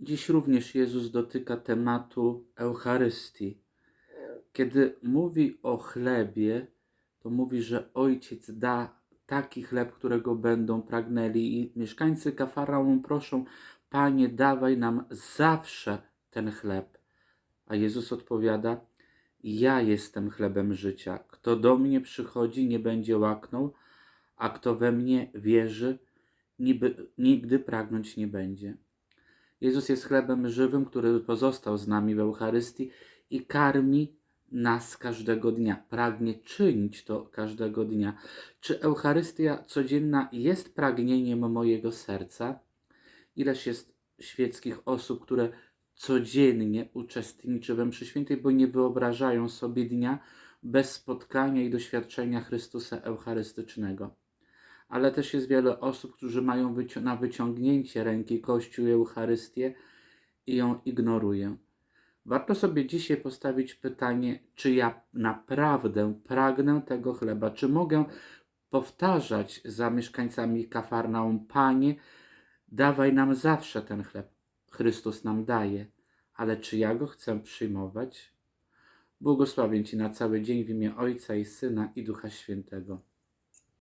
Dziś również Jezus dotyka tematu Eucharystii. Kiedy mówi o chlebie, to mówi, że Ojciec da taki chleb, którego będą pragnęli. I mieszkańcy Kafarnaum proszą, Panie, dawaj nam zawsze ten chleb. A Jezus odpowiada, ja jestem chlebem życia. Kto do mnie przychodzi, nie będzie łaknął, a kto we mnie wierzy, niby, nigdy pragnąć nie będzie. Jezus jest chlebem żywym, który pozostał z nami w Eucharystii i karmi nas każdego dnia. Pragnie czynić to każdego dnia. Czy Eucharystia codzienna jest pragnieniem mojego serca? Ileż jest świeckich osób, które codziennie uczestniczy we mszy świętej, bo nie wyobrażają sobie dnia bez spotkania i doświadczenia Chrystusa Eucharystycznego. Ale też jest wiele osób, którzy mają wyci- na wyciągnięcie ręki Kościół Eucharystię i ją ignorują. Warto sobie dzisiaj postawić pytanie, czy ja naprawdę pragnę tego chleba, czy mogę powtarzać za mieszkańcami Kafarnaum, Panie, dawaj nam zawsze ten chleb. Chrystus nam daje, ale czy ja go chcę przyjmować? Błogosławię Ci na cały dzień w imię Ojca i Syna i Ducha Świętego.